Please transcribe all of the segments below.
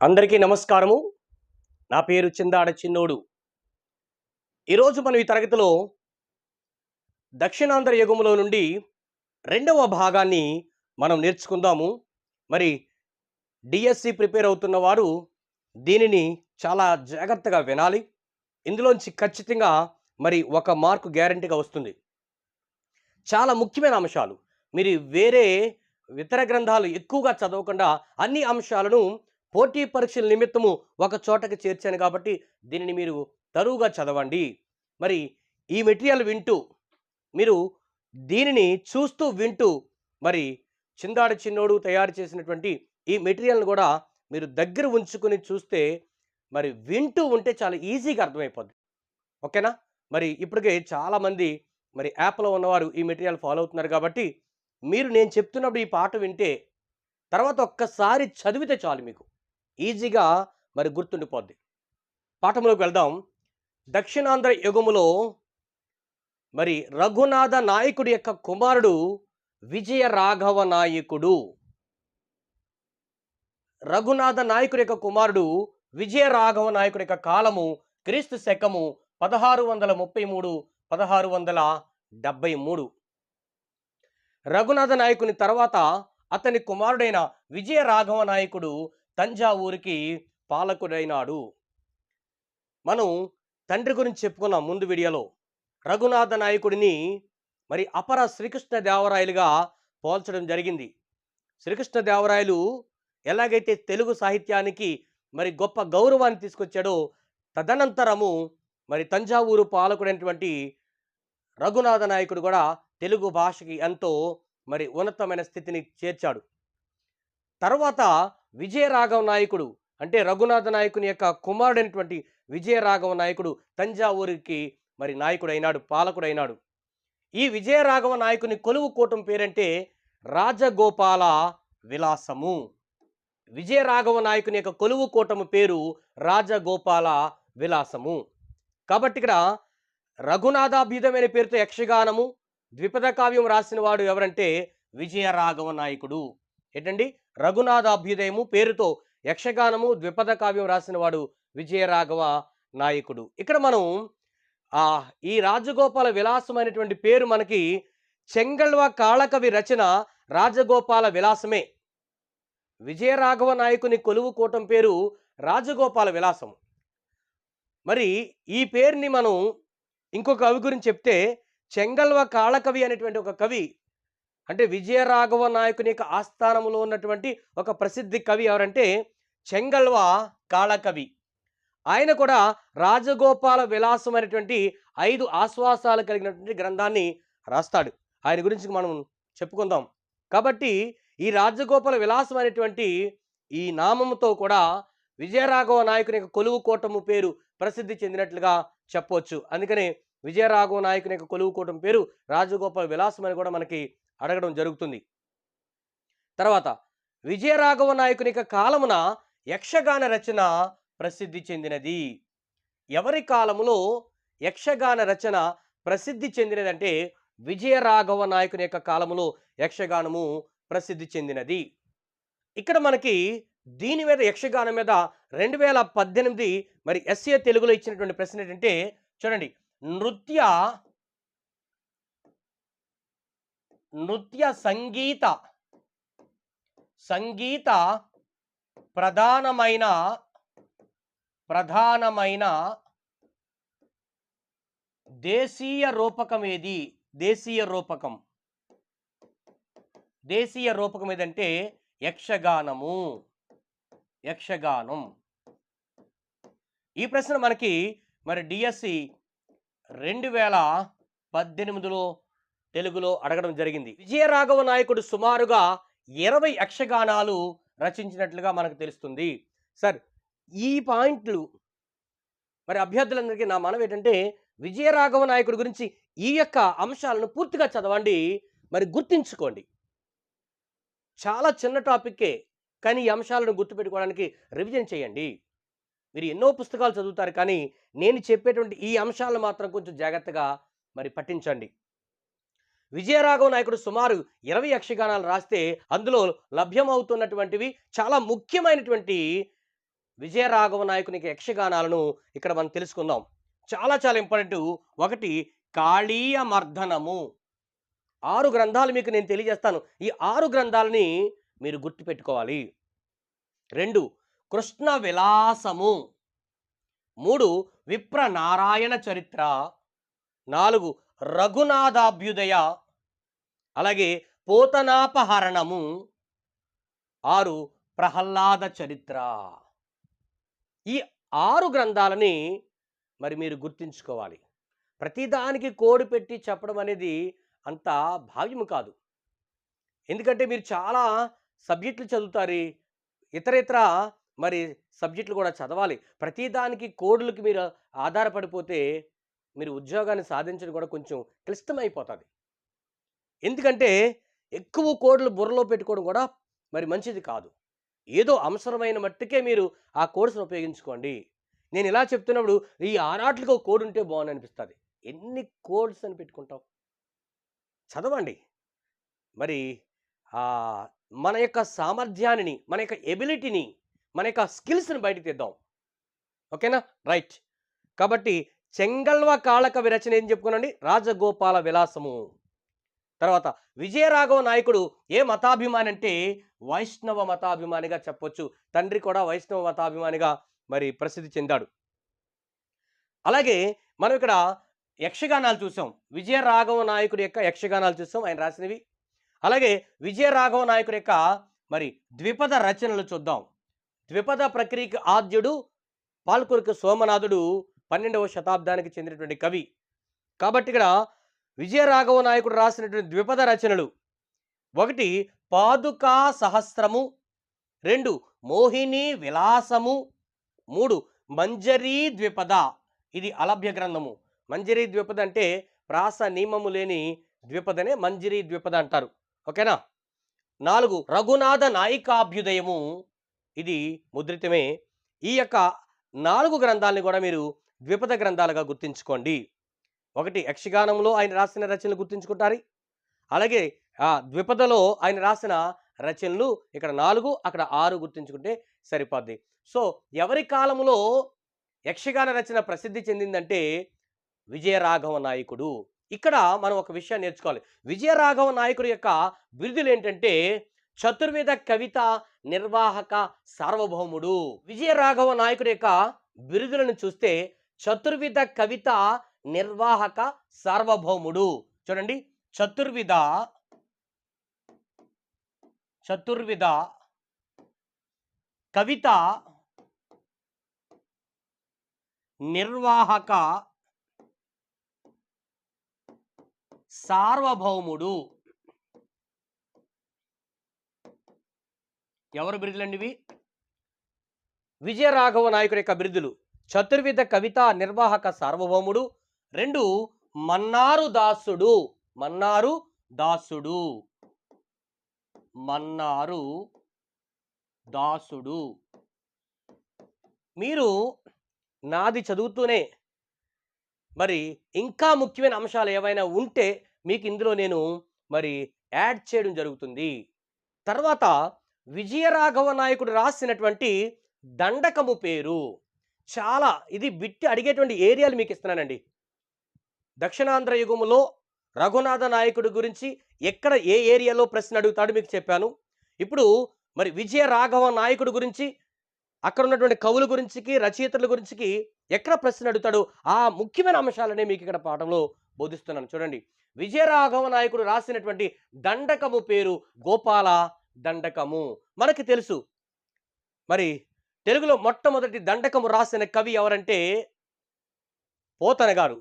అందరికీ నమస్కారము. నా పేరు చిందాడ చిన్నోడు. ఈరోజు మనం ఈ తరగతిలో దక్షిణాంధ్ర యుగములో నుండి రెండవ భాగాన్ని మనం నేర్చుకుందాము. మరి డిఎస్సి ప్రిపేర్ అవుతున్న వారు దీనిని చాలా జాగ్రత్తగా వినాలి. ఇందులోంచి ఖచ్చితంగా మరి ఒక మార్కు గ్యారంటీగా వస్తుంది. చాలా ముఖ్యమైన అంశాలు. మీరు వేరే ఇతర గ్రంథాలు ఎక్కువగా చదవకుండా అన్ని అంశాలను పోటీ పరీక్షల నిమిత్తము ఒక చోటకి చేర్చాను కాబట్టి దీనిని మీరు తరువుగా చదవండి. మరి ఈ మెటీరియల్ వింటూ మీరు దీనిని చూస్తూ వింటూ మరి చిందాడి చిన్నోడు తయారు చేసినటువంటి ఈ మెటీరియల్ని కూడా మీరు దగ్గర ఉంచుకుని చూస్తే మరి వింటూ ఉంటే చాలా ఈజీగా అర్థమైపోద్ది. ఓకేనా? మరి ఇప్పటికే చాలామంది మరి యాప్లో ఉన్నవారు ఈ మెటీరియల్ ఫాలో అవుతున్నారు కాబట్టి మీరు నేను చెప్తున్నప్పుడు ఈ పాట వింటే తర్వాత ఒక్కసారి చదివితే చాలు మీకు. ఈజీగా మరి గుర్తుండిపోద్ది. పాఠంలోకి వెళ్దాం. దక్షిణాంధ్ర యుగములో మరి రఘునాథ నాయకుడి యొక్క కుమారుడు విజయ రాఘవ నాయకుడు. రఘునాథ నాయకుడి యొక్క కుమారుడు విజయ రాఘవ నాయకుడి యొక్క కాలము క్రీస్తు శకము పదహారు వందల ముప్పై మూడు పదహారు వందల డెబ్బై మూడు. రఘునాథ నాయకుని తర్వాత అతని కుమారుడైన విజయ రాఘవ నాయకుడు తంజావూరికి పాలకుడైనాడు. మనం తండ్రి గురించి చెప్పుకున్నాం ముందు వీడియోలో. రఘునాథ నాయకుడిని మరి అపర శ్రీకృష్ణ దేవరాయలుగా పోల్చడం జరిగింది. శ్రీకృష్ణ దేవరాయలు ఎలాగైతే తెలుగు సాహిత్యానికి మరి గొప్ప గౌరవాన్ని తీసుకొచ్చాడో తదనంతరము మరి తంజావూరు పాలకుడైనటువంటి రఘునాథ నాయకుడు కూడా తెలుగు భాషకి ఎంతో మరి ఉన్నతమైన స్థితిని చేర్చాడు. తర్వాత విజయరాఘవ నాయకుడు. అంటే రఘునాథ నాయకుని యొక్క కుమారుడైనటువంటి విజయరాఘవ నాయకుడు తంజావూరికి మరి నాయకుడు అయినాడు పాలకుడైనాడు. ఈ విజయరాఘవ నాయకుని కొలువు కూటం పేరంటే రాజగోపాల విలాసము. విజయరాఘవ నాయకుని యొక్క కొలువు కూటము పేరు రాజగోపాల విలాసము. కాబట్టి ఇక్కడ రఘునాథాభ్యుదమైన పేరుతో యక్షగానము ద్విపద కావ్యం రాసిన వాడు ఎవరంటే విజయరాఘవ నాయకుడు. ఏంటండి? రఘునాథాభ్యుదయము పేరుతో యక్షగానము ద్విపద కావ్యం రాసిన వాడు విజయరాఘవ నాయకుడు. ఇక్కడ మనం ఆ ఈ రాజగోపాల విలాసమైనటువంటి పేరు మనకి చెంగళ్వ కాళకవి రచన రాజగోపాల విలాసమే. విజయరాఘవ నాయకుని కొలువు కూటం పేరు రాజగోపాల విలాసం మరి ఈ పేరుని మనం ఇంకొక కవి గురించి చెప్తే చెంగల్వ కాళకవి అనేటువంటి ఒక కవి అంటే విజయరాఘవ నాయకుని యొక్క ఆస్థానంలో ఉన్నటువంటి ఒక ప్రసిద్ధి కవి ఎవరంటే చెంగల్వ కాళకవి. ఆయన కూడా రాజగోపాల విలాసం అనేటువంటి ఐదు ఆశ్వాసాలు కలిగినటువంటి గ్రంథాన్ని రాస్తాడు. ఆయన గురించి మనం చెప్పుకుందాం. కాబట్టి ఈ రాజగోపాల విలాసం అనేటువంటి ఈ నామముతో కూడా విజయరాఘవ నాయకుని యొక్క కొలువు కూటము పేరు ప్రసిద్ధి చెందినట్లుగా చెప్పవచ్చు. అందుకనే విజయరాఘవ నాయకుని యొక్క కొలువు కూటం పేరు రాజగోపాల విలాసం అని కూడా మనకి అడగడం జరుగుతుంది. తర్వాత విజయరాఘవ నాయకుని యొక్క కాలమున యక్షగాన రచన ప్రసిద్ధి చెందినది. ఎవరి కాలములో యక్షగాన రచన ప్రసిద్ధి చెందినదంటే విజయరాఘవ నాయకుని యొక్క కాలములో యక్షగానము ప్రసిద్ధి చెందినది. ఇక్కడ మనకి దీని మీద యక్షగానం మీద రెండు వేల పద్దెనిమిది మరి ఎస్ఏ తెలుగులో ఇచ్చినటువంటి ప్రశ్న ఏంటంటే చూడండి నృత్య నృత్య సంగీత. సంగీత ప్రధానమైన ప్రధానమైన దేశీయ రూపకం ఏది? దేశీయ రూపకం. దేశీయ రూపకం ఏదంటే యక్షగానము. యక్షగానం. ఈ ప్రశ్న మనకి మరి డిఎస్సి రెండు వేల పద్దెనిమిదిలో తెలుగులో అడగడం జరిగింది. విజయరాఘవ నాయకుడు సుమారుగా ఇరవై యక్షగానాలు రచించినట్లుగా మనకు తెలుస్తుంది. సార్ ఈ పాయింట్లు మరి అభ్యర్థులందరికీ నా మనం ఏంటంటే విజయరాఘవ నాయకుడి గురించి ఈ యొక్క అంశాలను పూర్తిగా చదవండి. మరి గుర్తించుకోండి. చాలా చిన్న టాపిక్కే కానీ ఈ అంశాలను గుర్తుపెట్టుకోవడానికి రివిజన్ చేయండి. మీరు ఎన్నో పుస్తకాలు చదువుతారు కానీ నేను చెప్పేటువంటి ఈ అంశాలను మాత్రం కొంచెం జాగ్రత్తగా మరి పఠించండి. విజయరాఘవ నాయకుడు సుమారు ఇరవై యక్షగానాలు రాస్తే అందులో లభ్యమవుతున్నటువంటివి చాలా ముఖ్యమైనటువంటి విజయరాఘవ నాయకునికి యక్షగానాలను ఇక్కడ మనం తెలుసుకుందాం. చాలా చాలా ఇంపార్టెంట్. ఒకటి కాళీయ మర్దనము ఆరు గ్రంథాలు మీకు నేను తెలియజేస్తాను. ఈ ఆరు గ్రంథాలని మీరు గుర్తుపెట్టుకోవాలి. రెండు కృష్ణ విలాసము. మూడు విప్ర నారాయణ చరిత్ర. నాలుగు రఘునాథాభ్యుదయ అలాగే పోతనాపహరణము. ఆరు ప్రహ్లాద చరిత్ర. ఈ ఆరు గ్రంథాలని మరి మీరు గుర్తుంచుకోవాలి. ప్రతిదానికి కోడి పెట్టి చెప్పడం అనేది అంత భావ్యము కాదు. ఎందుకంటే మీరు చాలా సబ్జెక్టులు చదువుతారు. ఇతర ఇతర మరి సబ్జెక్టులు కూడా చదవాలి. ప్రతిదానికి కోడులకి మీరు ఆధారపడిపోతే మీరు ఉద్యోగాన్ని సాధించడం కూడా కొంచెం క్లిష్టమైపోతుంది. ఎందుకంటే ఎక్కువ కోడ్లు బుర్రలో పెట్టుకోవడం కూడా మరి మంచిది కాదు. ఏదో అవసరమైన మట్టుకే మీరు ఆ కోర్సును ఉపయోగించుకోండి. నేను ఇలా చెప్తున్నప్పుడు ఈ ఆనాట్లకు ఒక కోడ్ ఉంటే బాగుంది అనిపిస్తుంది. ఎన్ని కోడ్స్ అని పెట్టుకుంటాం చదవండి. మరి మన యొక్క సామర్థ్యాన్ని మన యొక్క ఎబిలిటీని మన యొక్క స్కిల్స్ని బయటకు తెద్దాం. ఓకేనా? రైట్. కాబట్టి చెంగల్వ కాళక విరచన ఏం చెప్పుకునండి రాజగోపాల విలాసము. తర్వాత విజయరాఘవ నాయకుడు ఏ మతాభిమాని అంటే వైష్ణవ మతాభిమానిగా చెప్పొచ్చు. తండ్రి కూడా వైష్ణవ మతాభిమానిగా మరి ప్రసిద్ధి చెందాడు. అలాగే మనం ఇక్కడ యక్షగానాలు చూసాం. విజయరాఘవ నాయకుడి యొక్క యక్షగానాలు చూసాం ఆయన రాసినవి. అలాగే విజయరాఘవ నాయకుడి యొక్క మరి ద్విపద రచనలు చూద్దాం. ద్విపద ప్రక్రియకి ఆద్యుడు పాల్కురికి సోమనాథుడు పన్నెండవ శతాబ్దానికి చెందినటువంటి కవి. కాబట్టి ఇక్కడ విజయరాఘవ నాయకుడు రాసినటువంటి ద్విపద రచనలు. ఒకటి పాదుకా సహస్రము. రెండు మోహిని విలాసము. మూడు మంజరీ ద్విపద. ఇది అలభ్య గ్రంథము. మంజరీ ద్విపద అంటే ప్రాస నియమము లేని ద్విపదనే మంజరీ ద్విపద అంటారు. ఓకేనా? నాలుగు రఘునాథ నాయికాభ్యుదయము. ఇది ముద్రితమే. ఈ యొక్క నాలుగు గ్రంథాలని కూడా మీరు ద్విపద గ్రంథాలుగా గుర్తుంచుకోండి. ఒకటి యక్షగానంలో ఆయన రాసిన రచనలు గుర్తుంచుకుంటారు. అలాగే ఆ ద్విపదలో ఆయన రాసిన రచనలు ఇక్కడ నాలుగు అక్కడ ఆరు గుర్తించుకుంటే సరిపోద్ది. సో ఎవరి కాలంలో యక్షగాన రచన ప్రసిద్ధి చెందిందంటే విజయరాఘవ నాయకుడు. ఇక్కడ మనం ఒక విషయాన్ని నేర్చుకోవాలి. విజయరాఘవ నాయకుడు యొక్క బిరుదులు ఏంటంటే చతుర్వేద కవిత నిర్వాహక సార్వభౌముడు. విజయరాఘవ నాయకుడు యొక్క బిరుదులను చూస్తే చతుర్విధ కవిత నిర్వాహక సార్వభౌముడు. చూడండి. చతుర్విధ చతుర్విధ కవిత నిర్వాహక సార్వభౌముడు. ఎవరు బిరుదులండి ఇవి? విజయరాఘవ నాయకుడి యొక్క బిరుదులు. చతుర్విధ కవిత నిర్వాహక సార్వభౌముడు. రెండు మన్నారు దాసుడు. మన్నారు దాసుడు. మన్నారు దాసుడు. మీరు నాది చదువుతూనే మరి ఇంకా ముఖ్యమైన అంశాలు ఏవైనా ఉంటే మీకు ఇందులో నేను మరి యాడ్ చేయడం జరుగుతుంది. తర్వాత విజయరాఘవ నాయకుడు రాసినటువంటి దండకము పేరు. చాలా ఇది బిట్టి అడిగేటువంటి ఏరియాలు మీకు ఇస్తున్నానండి. దక్షిణాంధ్ర యుగములో రఘునాథ నాయకుడి గురించి ఎక్కడ ఏ ఏరియాలో ప్రశ్న అడుగుతాడు మీకు చెప్పాను. ఇప్పుడు మరి విజయ రాఘవ నాయకుడి గురించి అక్కడ ఉన్నటువంటి కవుల గురించికి రచయితల గురించికి ఎక్కడ ప్రశ్న అడుగుతాడు? ఆ ముఖ్యమైన అంశాలనే మీకు ఇక్కడ పాఠంలో బోధిస్తున్నాను. చూడండి. విజయరాఘవ నాయకుడు రాసినటువంటి దండకము పేరు గోపాల దండకము. మనకి తెలుసు. మరి తెలుగులో మొట్టమొదటి దండకము రాసిన కవి ఎవరంటే పోతన గారు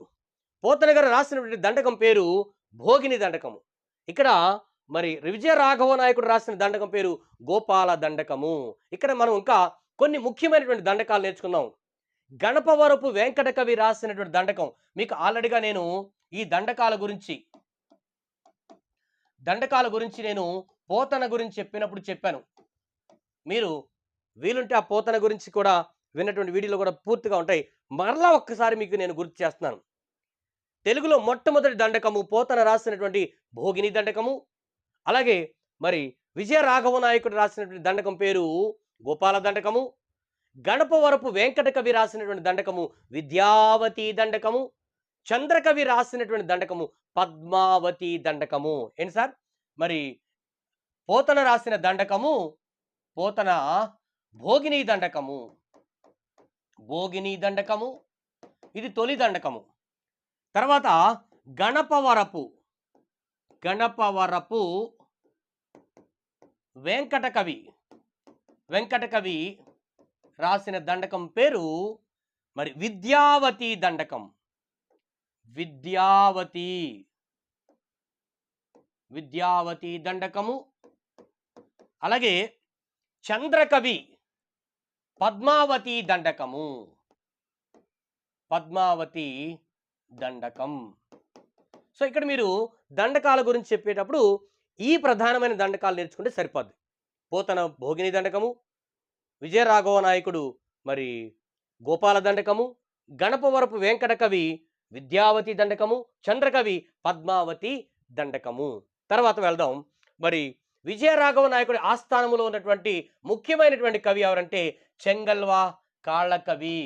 పోతన గారు రాసినటువంటి దండకం పేరు భోగిని దండకము. ఇక్కడ మరి విజయ రాఘవ నాయకుడు రాసిన దండకం పేరు గోపాల దండకము. ఇక్కడ మనం ఇంకా కొన్ని ముఖ్యమైనటువంటి దండకాలు నేర్చుకుందాం గణపవరపు వెంకట కవి రాసినటువంటి దండకం. మీకు ఆల్రెడీగా నేను ఈ దండకాల గురించి దండకాల గురించి నేను పోతన గురించి చెప్పినప్పుడు చెప్పాను. మీరు వీలుంటే ఆ పోతన గురించి కూడా విన్నటువంటి వీడియోలు కూడా పూర్తిగా ఉంటాయి. మరలా ఒక్కసారి మీకు నేను గుర్తు చేస్తున్నాను. తెలుగులో మొట్టమొదటి దండకము పోతన రాసినటువంటి భోగిని దండకము అలాగే మరి విజయ రాఘవ నాయకుడు రాసినటువంటి దండకం పేరు గోపాల దండకము గణపవరపు వెంకట కవి రాసినటువంటి దండకము విద్యావతి దండకము చంద్రకవి రాసినటువంటి దండకము పద్మావతి దండకము. ఏంటి సార్? మరి పోతన రాసిన దండకము పోతన భోగిని దండకము. భోగిని దండకము. ఇది తొలి దండకము. తర్వాత గణపవరపు. గణపవరపు వెంకటకవి. వెంకటకవి రాసిన దండకం పేరు మరి విద్యావతి దండకం. విద్యావతి. విద్యావతి దండకము. అలాగే చంద్రకవి. పద్మావతి దండకము. పద్మావతి దండకం. సో ఇక్కడ మీరు దండకాల గురించి చెప్పేటప్పుడు ఈ ప్రధానమైన దండకాలు నేర్చుకుంటే సరిపోద్ది. పోతన భోగిని దండకము విజయరాఘవ నాయకుడు మరి గోపాల దండకము గణపవరపు వెంకట కవి విద్యావతి దండకము చంద్రకవి పద్మావతి దండకము. తర్వాత వెళ్దాం. మరి విజయరాఘవ నాయకుడి ఆస్థానములో ఉన్నటువంటి ముఖ్యమైనటువంటి కవి ఎవరంటే చెంగల్వా కాళ్ళ కవి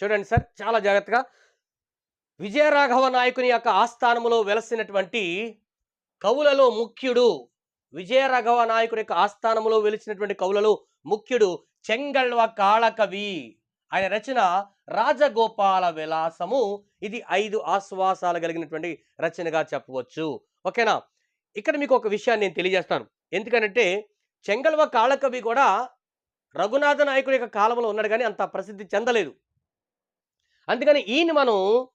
చూడండి సార్ చాలా జాగ్రత్తగా. విజయరాఘవ నాయకుని యొక్క ఆస్థానములో వెలసినటువంటి కవులలో ముఖ్యుడు విజయరాఘవ నాయకుని యొక్క ఆస్థానములో వెలిసినటువంటి కవులలో ముఖ్యుడు చెంగళ్వ కాళకవి ఆయన రచన రాజగోపాల విలాసము ఇది ఐదు ఆశ్వాసాలు కలిగినటువంటి రచనగా చెప్పవచ్చు. ఓకేనా? ఇక్కడ మీకు ఒక విషయాన్ని నేను తెలియజేస్తాను. ఎందుకంటే చెంగల్వ కాళకవి కూడా రఘునాథ నాయకుడి యొక్క కాలంలో ఉన్నాడు కానీ అంత ప్రసిద్ధి చెందలేదు. అందుకని ఈయన మనం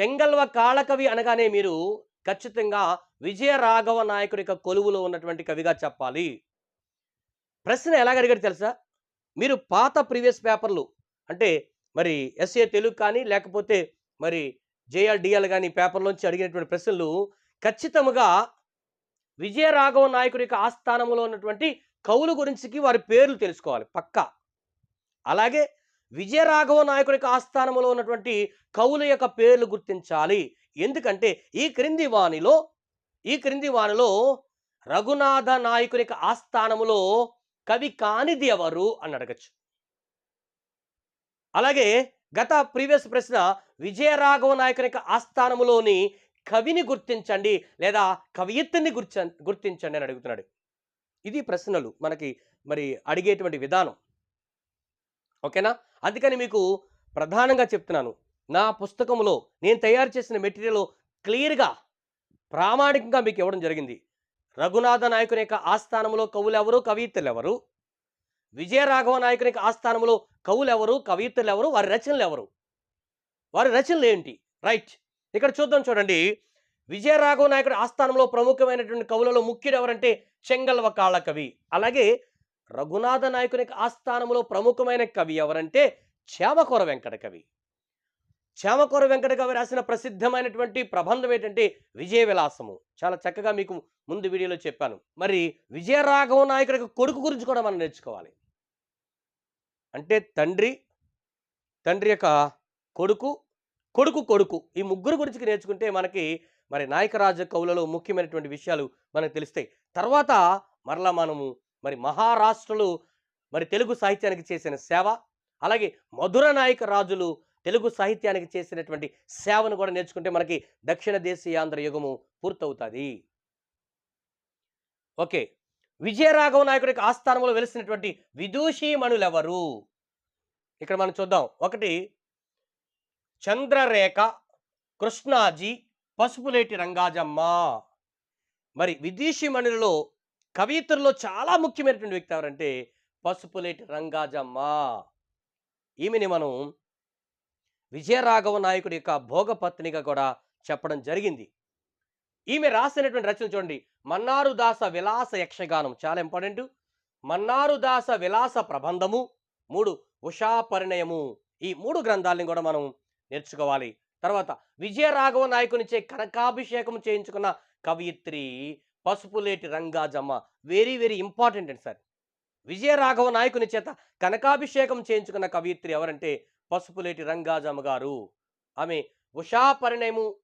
చెంగల్వ కాళకవి అనగానే మీరు ఖచ్చితంగా విజయ రాఘవ నాయకుడి యొక్క కొలువులో ఉన్నటువంటి కవిగా చెప్పాలి. ప్రశ్న ఎలా అడిగాడు తెలుసా? మీరు పాత ప్రీవియస్ పేపర్లు అంటే మరి ఎస్ఏ తెలుగు కానీ లేకపోతే మరి జేఆర్డిఎల్ కానీ పేపర్లోంచి అడిగినటువంటి ప్రశ్నలు ఖచ్చితముగా విజయ రాఘవ నాయకుడి యొక్క ఆస్థానంలో ఉన్నటువంటి కవులు గురించికి వారి పేర్లు తెలుసుకోవాలి పక్కా. అలాగే విజయరాఘవ నాయకుడి యొక్క ఆస్థానంలో ఉన్నటువంటి కవుల యొక్క పేర్లు గుర్తించాలి. ఎందుకంటే ఈ క్రింది వాణిలో ఈ క్రింది వాణిలో రఘునాథ నాయకుని యొక్క ఆస్థానములో కవి కానిది ఎవరు అని అడగచ్చు. అలాగే గత ప్రీవియస్ ప్రశ్న విజయరాఘవ నాయకుని యొక్క ఆస్థానములోని కవిని గుర్తించండి లేదా కవియత్తుని గుర్చ గుర్తించండి అని అడుగుతున్నాడు. ఇది ప్రశ్నలు మనకి మరి అడిగేటువంటి విధానం. ఓకేనా? అందుకని మీకు ప్రధానంగా చెప్తున్నాను. నా పుస్తకంలో నేను తయారు చేసిన మెటీరియల్ క్లియర్గా ప్రామాణికంగా మీకు ఇవ్వడం జరిగింది. రఘునాథ నాయకుని యొక్క ఆస్థానంలో కవులు ఎవరు కవియత్తులు ఎవరు విజయరాఘవ నాయకునికి ఆస్థానంలో కవులు ఎవరు ఎవరు వారి రచనలు ఎవరు వారి రచనలు ఏంటి రైట్. ఇక్కడ చూద్దాం చూడండి. విజయరాఘవ నాయకుడి ఆస్థానంలో ప్రముఖమైనటువంటి కవులలో ముఖ్యుడు ఎవరంటే చెంగల్వ కాళ్ళ కవి అలాగే రఘునాథ నాయకుని ఆస్థానంలో ప్రముఖమైన కవి ఎవరంటే చేమకూర వెంకట కవి చేమకూర వెంకట కవి రాసిన ప్రసిద్ధమైనటువంటి ప్రబంధం ఏంటంటే విజయ విలాసము చాలా చక్కగా మీకు ముందు వీడియోలో చెప్పాను. మరి విజయరాఘవ నాయకుడికి కొడుకు గురించి కూడా మనం నేర్చుకోవాలి. అంటే తండ్రి తండ్రి యొక్క కొడుకు కొడుకు కొడుకు ఈ ముగ్గురు గురించి నేర్చుకుంటే మనకి మరి నాయకరాజ కవులలో ముఖ్యమైనటువంటి విషయాలు మనకు తెలుస్తాయి. తర్వాత మరలా మనము మరి మహారాష్ట్రలు మరి తెలుగు సాహిత్యానికి చేసిన సేవ అలాగే మధుర నాయక రాజులు తెలుగు సాహిత్యానికి చేసినటువంటి సేవను కూడా నేర్చుకుంటే మనకి దక్షిణ దేశీయాంధ్ర యుగము పూర్తవుతుంది. ఓకే. విజయరాఘవ నాయకుడి ఆస్థానంలో వెలిసినటువంటి విదూషీమణులు ఎవరు ఇక్కడ మనం చూద్దాం. ఒకటి చంద్రరేఖ కృష్ణాజీ పసుపులేటి రంగాజమ్మ. మరి విదూషీమణులలో కవియత్రుల్లో చాలా ముఖ్యమైనటువంటి వ్యక్తి ఎవరంటే పసుపులేటి రంగాజమ్మ. ఈమెని మనం విజయరాఘవ నాయకుడి యొక్క భోగపత్నిగా కూడా చెప్పడం జరిగింది. ఈమె రాసినటువంటి రచన చూడండి. మన్నారు దాస విలాస యక్షగానం చాలా ఇంపార్టెంట్ మన్నారు దాస విలాస ప్రబంధము. మూడు ఉషా పరిణయము. ఈ మూడు గ్రంథాలని కూడా మనం నేర్చుకోవాలి. తర్వాత విజయరాఘవ నాయకునిచే కనకాభిషేకం చేయించుకున్న కవయిత్రి Pasupuleti Rangajamma very very important అండి సార్. విజయరాఘవ నాయకుని చేత కనకాభిషేకం చేయించుకున్న కవయిత్రి ఎవరంటే పసుపులేటి రంగాజమ్మ గారు. ఆమె ఉషా పరిణయము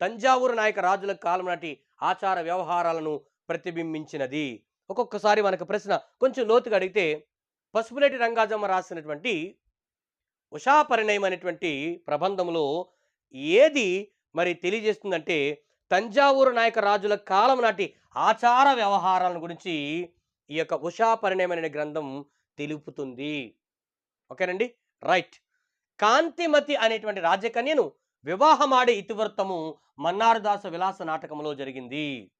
తంజావూరు నాయక రాజుల కాలం నాటి ఆచార వ్యవహారాలను ప్రతిబింబించినది. ఒక్కొక్కసారి మనకు ప్రశ్న కొంచెం లోతుగా అడిగితే పసుపులేటి రంగాజమ్మ రాసినటువంటి ఉషా పరిణయం అనేటువంటి ప్రబంధంలో ఏది మరి తెలియజేస్తుందంటే తంజావూరు నాయక రాజుల కాలం నాటి ఆచార వ్యవహారాల గురించి ఈ యొక్క ఉషా పరిణయం అనే గ్రంథం తెలుపుతుంది. ఓకేనండి? రైట్. కాంతిమతి అనేటువంటి రాజకన్యను వివాహమాడే ఇతివృత్తము మన్నారుదాస విలాస నాటకంలో జరిగింది.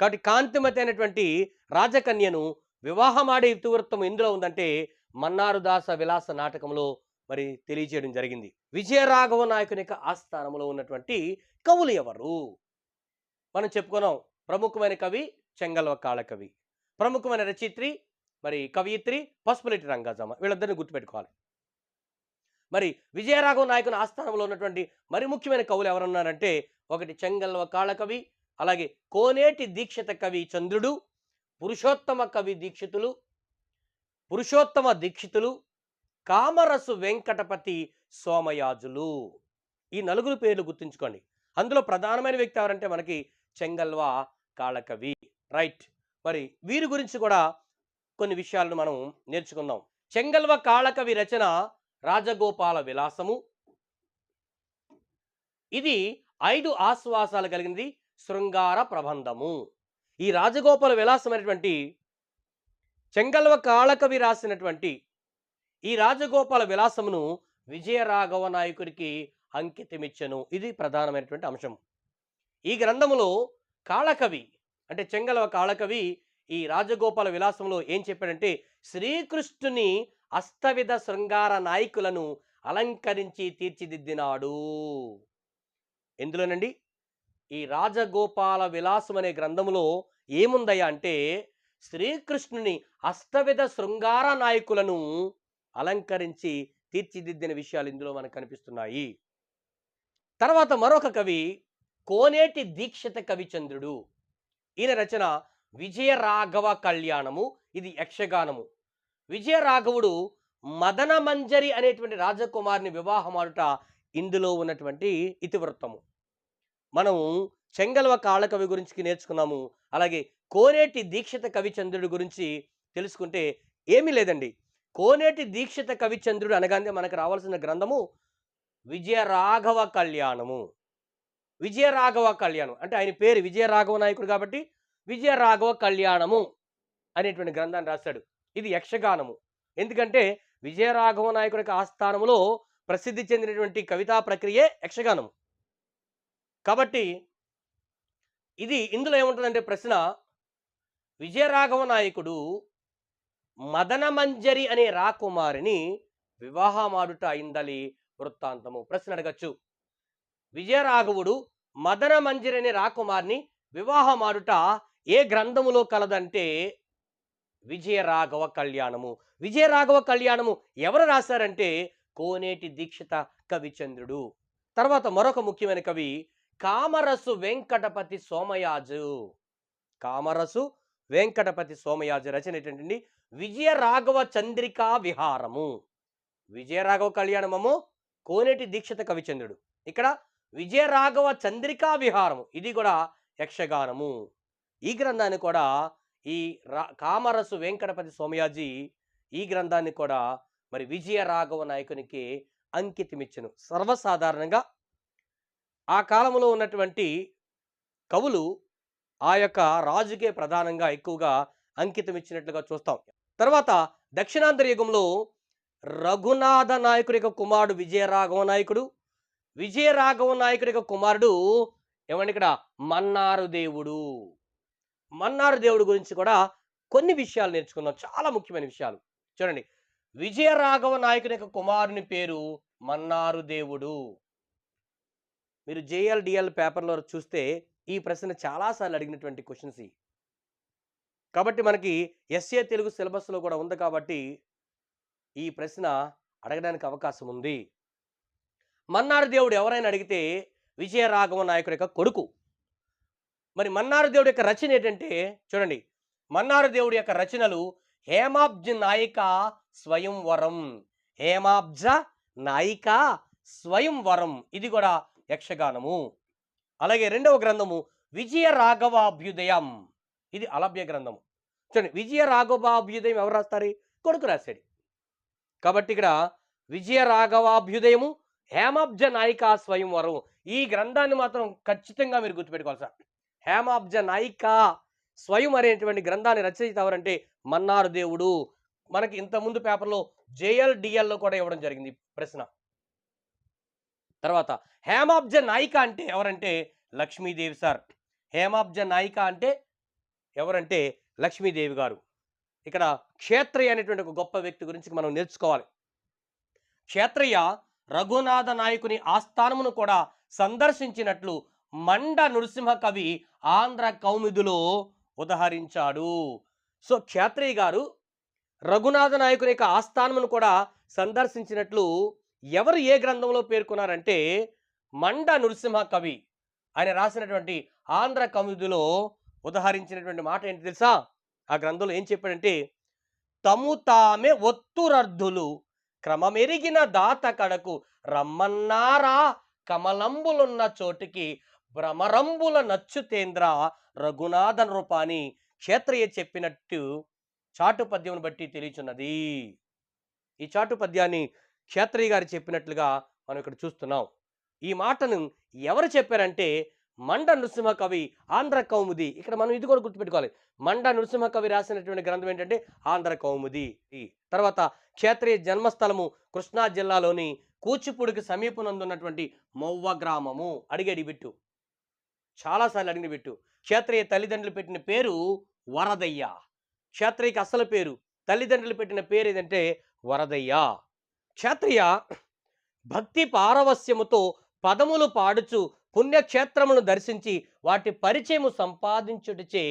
కాబట్టి కాంతిమతి అనేటువంటి రాజకన్యను వివాహమాడే ఇతివృత్తం ఎందులో ఉందంటే మన్నారుదాస విలాస నాటకంలో మరి తెలియజేయడం జరిగింది. విజయరాఘవ నాయకుని యొక్క ఆస్థానంలో ఉన్నటువంటి కవులు ఎవరు? మనం చెప్పుకున్నాం ప్రముఖమైన కవి చెంగల్వ కాళకవి. ప్రముఖమైన రచయిత్రి మరి కవయిత్రి పసుపులెట్టి రంగాజమ్మ. వీళ్ళిద్దరిని గుర్తుపెట్టుకోవాలి. మరి విజయరాఘవ నాయకుని ఆస్థానంలో ఉన్నటువంటి మరి ముఖ్యమైన కవులు ఎవరున్నారంటే ఒకటి చెంగల్వ కాళకవి అలాగే కోనేటి దీక్షిత కవి చంద్రుడు పురుషోత్తమ కవి దీక్షితులు పురుషోత్తమ దీక్షితులు కామరసు వెంకటపతి సోమయాజులు. ఈ నలుగురు పేర్లు గుర్తుంచుకోండి. అందులో ప్రధానమైన వ్యక్తి ఎవరంటే మనకి చెంగల్వ కాళకవి. రైట్. మరి వీరి గురించి కూడా కొన్ని విషయాలను మనం నేర్చుకుందాం. చెంగల్వ కాళకవి రచన రాజగోపాల విలాసము. ఇది ఐదు ఆశ్వాసాలు కలిగింది శృంగార ప్రబంధము. ఈ రాజగోపాల విలాసమైనటువంటి చెంగల్వ కాళకవి రాసినటువంటి ఈ రాజగోపాల విలాసమును విజయరాఘవ నాయకుడికి అంకితమిచ్చను. ఇది ప్రధానమైనటువంటి అంశం. ఈ గ్రంథములో కాళకవి అంటే చెంగలవ కాళకవి ఈ రాజగోపాల విలాసంలో ఏం చెప్పాడంటే శ్రీకృష్ణుని అష్టవిధ శృంగార నాయకులను అలంకరించి తీర్చిదిద్దినాడు. ఎందులోనండి? ఈ రాజగోపాల విలాసం అనే గ్రంథములో ఏముందయ్యా అంటే శ్రీకృష్ణుని అష్టవిధ శృంగార నాయకులను అలంకరించి తీర్చిదిద్దిన విషయాలు ఇందులో మనకు కనిపిస్తున్నాయి. తర్వాత మరొక కవి కోనేటి దీక్షిత కవిచంద్రుడు. ఈయన రచన విజయరాఘవ కళ్యాణము ఇది యక్షగానము. విజయరాఘవుడు మదన మంజరి అనేటువంటి రాజకుమారిని వివాహమాడుట ఇందులో ఉన్నటువంటి ఇతివృత్తము. మనము చెంగల్వ కాళకవి గురించి నేర్చుకున్నాము. అలాగే కోనేటి దీక్షిత కవిచంద్రుడి గురించి తెలుసుకుంటే ఏమీ లేదండి. కోనేటి దీక్షిత కవిచంద్రుడు అనగానే మనకు రావాల్సిన గ్రంథము విజయరాఘవ కళ్యాణము. విజయరాఘవ కళ్యాణం. అంటే ఆయన పేరు విజయరాఘవ నాయకుడు కాబట్టి విజయరాఘవ కళ్యాణము అనేటువంటి గ్రంథాన్ని రాశాడు. ఇది యక్షగానము. ఎందుకంటే విజయరాఘవ నాయకుడికి ఆస్థానంలో ప్రసిద్ధి చెందినటువంటి కవితా ప్రక్రియే యక్షగానం కాబట్టి ఇది ఇందులో ఏముంటుందంటే ప్రశ్న విజయరాఘవ నాయకుడు మదన మంజరి అనే రాకుమారిని వివాహమాడుట అయిందలి వృత్తాంతము. ప్రశ్న అడగచ్చు. విజయరాఘవుడు మదన మంజరి అనే రాకుమారిని వివాహమాడుట ఏ గ్రంథములో కలదంటే విజయరాఘవ కళ్యాణము. విజయరాఘవ కళ్యాణము ఎవరు రాశారంటే కోనేటి దీక్షిత కవిచంద్రుడు. తర్వాత మరొక ముఖ్యమైన కవి కామరసు వెంకటపతి సోమయాజు. కామరసు వెంకటపతి సోమయాజు రచన ఏంటంటే విజయరాఘవ చంద్రికా విహారము. విజయరాఘవ కళ్యాణమము కోనేటి దీక్షిత కవిచంద్రుడు. ఇక్కడ విజయరాఘవ చంద్రికా విహారము ఇది కూడా యక్షగానము. ఈ గ్రంథాన్ని కూడా ఈ రా కామరసు వెంకటపతి సోమయాజీ ఈ గ్రంథాన్ని కూడా మరి విజయరాఘవ నాయకునికి అంకితమిచ్చను. సర్వసాధారణంగా ఆ కాలంలో ఉన్నటువంటి కవులు ఆ యొక్క రాజుకే ప్రధానంగా ఎక్కువగా అంకితం ఇచ్చినట్లుగా చూస్తాం. తర్వాత దక్షిణాంధ్ర యుగంలో రఘునాథ నాయకుడి యొక్క కుమారుడు విజయరాఘవ నాయకుడు విజయరాఘవ నాయకుడి యొక్క కుమారుడు ఏమండి ఇక్కడ? మన్నారు దేవుడు. మన్నారు దేవుడు గురించి కూడా కొన్ని విషయాలు నేర్చుకుందాం చాలా ముఖ్యమైన విషయాలు. చూడండి విజయరాఘవ నాయకుని యొక్క కుమారుని పేరు మన్నారు దేవుడు. మీరు జేఎల్డిఎల్ పేపర్లో చూస్తే ఈ ప్రశ్న చాలాసార్లు అడిగినటువంటి క్వశ్చన్స్ ఇవి. కాబట్టి మనకి ఎస్ఏ తెలుగు సిలబస్లో కూడా ఉంది కాబట్టి ఈ ప్రశ్న అడగడానికి అవకాశం ఉంది. మన్నారు దేవుడు ఎవరైనా అడిగితే విజయరాఘవ నాయకుడి యొక్క కొడుకు. మరి మన్నారు దేవుడి యొక్క రచన ఏంటంటే చూడండి. మన్నారు దేవుడి యొక్క రచనలు హేమాబ్జ నాయిక స్వయంవరం హేమాబ్జ నాయిక స్వయంవరం ఇది కూడా యక్షగానము. అలాగే రెండవ గ్రంథము విజయ రాఘవాభ్యుదయం ఇది అలభ్య గ్రంథము. చూడండి విజయ రాఘవాభ్యుదయం ఎవరు రాస్తారు? కొడుకు రాశాడు. కాబట్టి ఇక్కడ విజయ రాఘవాభ్యుదయము హేమాబ్జ నాయికా స్వయంవరం ఈ గ్రంథాన్ని మాత్రం ఖచ్చితంగా మీరు గుర్తుపెట్టుకోవాలి సార్. హేమాబ్జ నాయిక స్వయం అనేటువంటి గ్రంథాన్ని రచయిత ఎవరంటే మన్నారు దేవుడు మనకి ఇంతకుముందు పేపర్లో జేఎల్డిఎల్లో కూడా ఇవ్వడం జరిగింది ప్రశ్న. తర్వాత హేమాబ్జ నాయిక అంటే ఎవరంటే లక్ష్మీదేవి సార్. హేమాబ్జ నాయిక అంటే ఎవరంటే లక్ష్మీదేవి గారు. ఇక్కడ క్షేత్రయ్య అనేటువంటి ఒక గొప్ప వ్యక్తి గురించి మనం నేర్చుకోవాలి. క్షేత్రయ్య రఘునాథ నాయకుని ఆస్థానమును కూడా సందర్శించినట్లు మండ నృసింహ కవి ఆంధ్ర కౌమిదులో ఉదహరించాడు. సో క్షేత్రయ్య గారు రఘునాథ నాయకుని యొక్క ఆస్థానమును కూడా సందర్శించినట్లు ఎవరు ఏ గ్రంథంలో పేర్కొన్నారంటే మండ నృసింహ కవి. ఆయన రాసినటువంటి ఆంధ్ర కవిదులో ఉదహరించినటువంటి మాట ఏంటి తెలుసా? ఆ గ్రంథంలో ఏం చెప్పాడంటే తము తామే ఒత్తురర్ధులు క్రమమెరిగిన దాత కడకు రమ్మన్నారా? కమలంబులున్న చోటికి భ్రమరంబుల నచ్చుతేంద్ర? రఘునాథ రూపాని క్షేత్రయ్య చెప్పినట్టు చాటు పద్యమును బట్టి తెలియచున్నది. ఈ చాటు పద్యాన్ని క్షేత్రయ్య గారు చెప్పినట్లుగా మనం ఇక్కడ చూస్తున్నాం. ఈ మాటను ఎవరు చెప్పారంటే మండ నృసింహ కవి ఆంధ్ర కౌముది. ఇక్కడ మనం ఇది కూడా గుర్తుపెట్టుకోవాలి. మండ నృసింహ కవి రాసినటువంటి గ్రంథం ఏంటంటే ఆంధ్ర కౌముది. ఈ తర్వాత క్షేత్రీయ జన్మస్థలము కృష్ణా జిల్లాలోని కూచిపూడికి సమీపనందున్నటువంటి మొవ్వ గ్రామము. అడిగడి బిట్టు. చాలాసార్లు అడిగిన బిట్టు. క్షేత్రీయ తల్లిదండ్రులు పెట్టిన పేరు వరదయ్య. క్షేత్రీయకి అసలు పేరు తల్లిదండ్రులు పెట్టిన పేరు ఏదంటే వరదయ్య. క్షేత్రియ భక్తి పారవస్యముతో పదములు పాడుచు పుణ్యక్షేత్రమును దర్శించి వాటి పరిచయము సంపాదించుటచే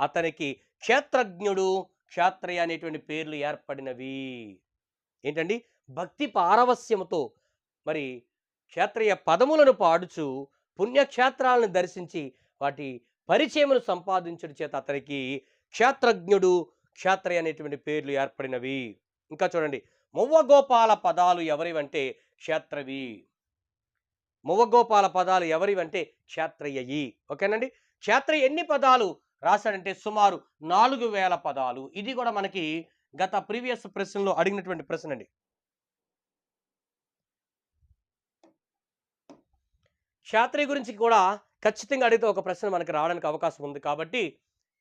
అతనికి క్షేత్రజ్ఞుడు క్షేత్రయ్య అనేటువంటి పేర్లు ఏర్పడినవి. ఏంటండి? భక్తి పారవస్యముతో మరి క్షేత్రయ్య పదములను పాడుచు పుణ్యక్షేత్రాలను దర్శించి వాటి పరిచయమును సంపాదించడం చేత అతనికి క్షేత్రజ్ఞుడు క్షేత్రయ్య అనేటువంటి పేర్లు ఏర్పడినవి. ఇంకా చూడండి మువ్వగోపాల పదాలు ఎవరివంటే క్షేత్రవి? మువ్వగోపాల పదాలు ఎవరివంటే క్షేత్రయ్యి ఓకేనండి? క్షేత్ర ఎన్ని పదాలు రాశాడంటే సుమారు నాలుగు వేల పదాలు. ఇది కూడా మనకి గత ప్రీవియస్ ప్రశ్నలో అడిగినటువంటి ప్రశ్న అండి క్షేత్రయ్య గురించి కూడా ఖచ్చితంగా అడిగితే ఒక ప్రశ్న మనకి రావడానికి అవకాశం ఉంది కాబట్టి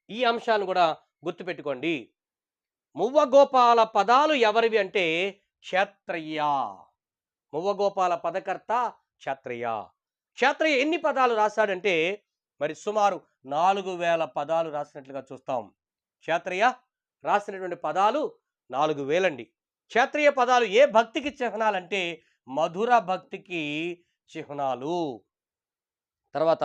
ఈ అంశాన్ని కూడా గుర్తుపెట్టుకోండి. మువ్వగోపాల పదాలు ఎవరివి అంటే క్షేత్రయ్య మువ్వగోపాల పదకర్త క్షేత్రయ్య క్షేత్రయ్య ఎన్ని పదాలు రాశాడంటే మరి సుమారు నాలుగు వేల పదాలు రాసినట్లుగా చూస్తాం. క్షేత్రయ్య రాసినటువంటి పదాలు నాలుగు వేలండి. క్షేత్రీయ పదాలు ఏ భక్తికి చిహ్నాలంటే మధుర భక్తికి చిహ్నాలు. తర్వాత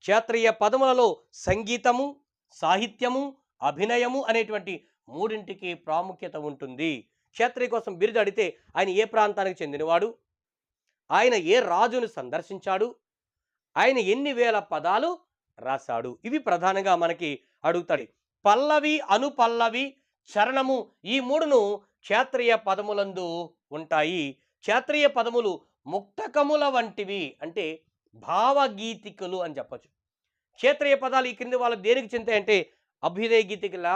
క్షేత్రీయ పదములలో సంగీతము సాహిత్యము అభినయము అనేటువంటి మూడింటికి ప్రాముఖ్యత ఉంటుంది. క్షేత్రీయ కోసం బిరుదు అడిగితే ఆయన ఏ ప్రాంతానికి చెందినవాడు? ఆయన ఏ రాజును సందర్శించాడు? ఆయన ఎన్ని వేల పదాలు రాశాడు? ఇవి ప్రధానంగా మనకి అడుగుతాడు పల్లవి అనుపల్లవి చరణము ఈ మూడును క్షేత్రీయ పదములందు ఉంటాయి. క్షేత్రీయ పదములు ముక్తకముల వంటివి అంటే భావగీతికలు అని చెప్పచ్చు. క్షేత్రీయ పదాలు ఈ క్రింది వాళ్ళు దేనికి చెందాయంటే అభ్యుదయ గీతికల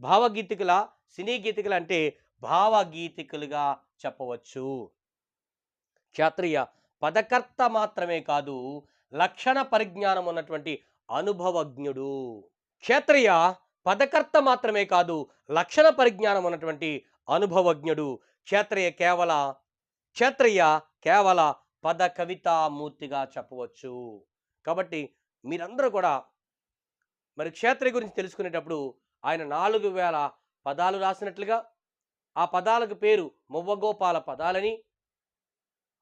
భావగీతికల సినీ గీతికలు అంటే భావగీతికలుగా చెప్పవచ్చు. క్షేత్రీయ పదకర్త మాత్రమే కాదు లక్షణ పరిజ్ఞానం ఉన్నటువంటి అనుభవజ్ఞుడు. క్షేత్రీయ పదకర్త మాత్రమే కాదు లక్షణ పరిజ్ఞానం ఉన్నటువంటి అనుభవజ్ఞుడు. క్షేత్రీయ కేవల క్షేత్రీయ కేవల పద కవితామూర్తిగా చెప్పవచ్చు. కాబట్టి మీరందరూ కూడా మరి క్షేత్రి గురించి తెలుసుకునేటప్పుడు ఆయన నాలుగు వేల పదాలు రాసినట్లుగా ఆ పదాలకు పేరు మువ్వగోపాల పదాలని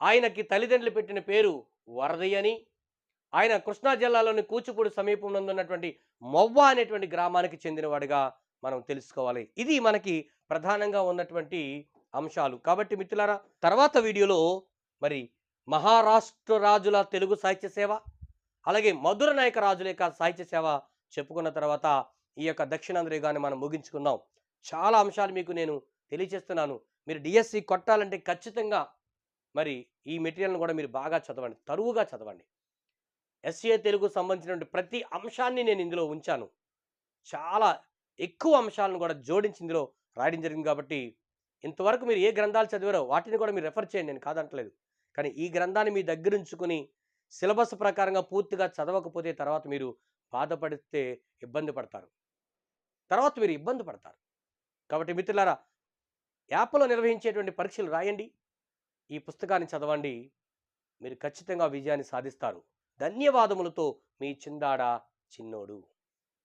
ఆయనకి తల్లిదండ్రులు పెట్టిన పేరు వరదయ్య అని ఆయన కృష్ణా జిల్లాలోని కూచిపూడి సమీపంలో ఉన్నటువంటి మొవ్వ అనేటువంటి గ్రామానికి చెందినవాడిగా మనం తెలుసుకోవాలి. ఇది మనకి ప్రధానంగా ఉన్నటువంటి అంశాలు. కాబట్టి మిత్రులారా తర్వాత వీడియోలో మరి మహారాష్ట్ర రాజుల తెలుగు సాహిత్య సేవ అలాగే మధుర నాయక రాజుల యొక్క సాహిత్య సేవ చెప్పుకున్న తర్వాత ఈ యొక్క దక్షిణాంధ్ర యుగాన్ని మనం ముగించుకుందాం. చాలా అంశాలు మీకు నేను తెలియజేస్తున్నాను. మీరు డిఎస్సి కొట్టాలంటే ఖచ్చితంగా మరి ఈ మెటీరియల్ని కూడా మీరు బాగా చదవండి. తరువుగా చదవండి. ఎస్ఏ తెలుగు సంబంధించినటువంటి ప్రతి అంశాన్ని నేను ఇందులో ఉంచాను. చాలా ఎక్కువ అంశాలను కూడా జోడించి ఇందులో రాయడం జరిగింది కాబట్టి ఇంతవరకు మీరు ఏ గ్రంథాలు చదివారో వాటిని కూడా మీరు రెఫర్ చేయండి. నేను కాదంటలేదు. కానీ ఈ గ్రంథాన్ని మీ దగ్గర ఉంచుకుని సిలబస్ ప్రకారంగా పూర్తిగా చదవకపోతే తర్వాత మీరు బాధపడితే ఇబ్బంది పడతారు. తర్వాత మీరు ఇబ్బంది పడతారు. కాబట్టి మిత్రులారా యాప్లో నిర్వహించేటువంటి పరీక్షలు రాయండి. ఈ పుస్తకాన్ని చదవండి. మీరు ఖచ్చితంగా విజయాన్ని సాధిస్తారు. ధన్యవాదములతో మీ చిందాడ చిన్నోడు.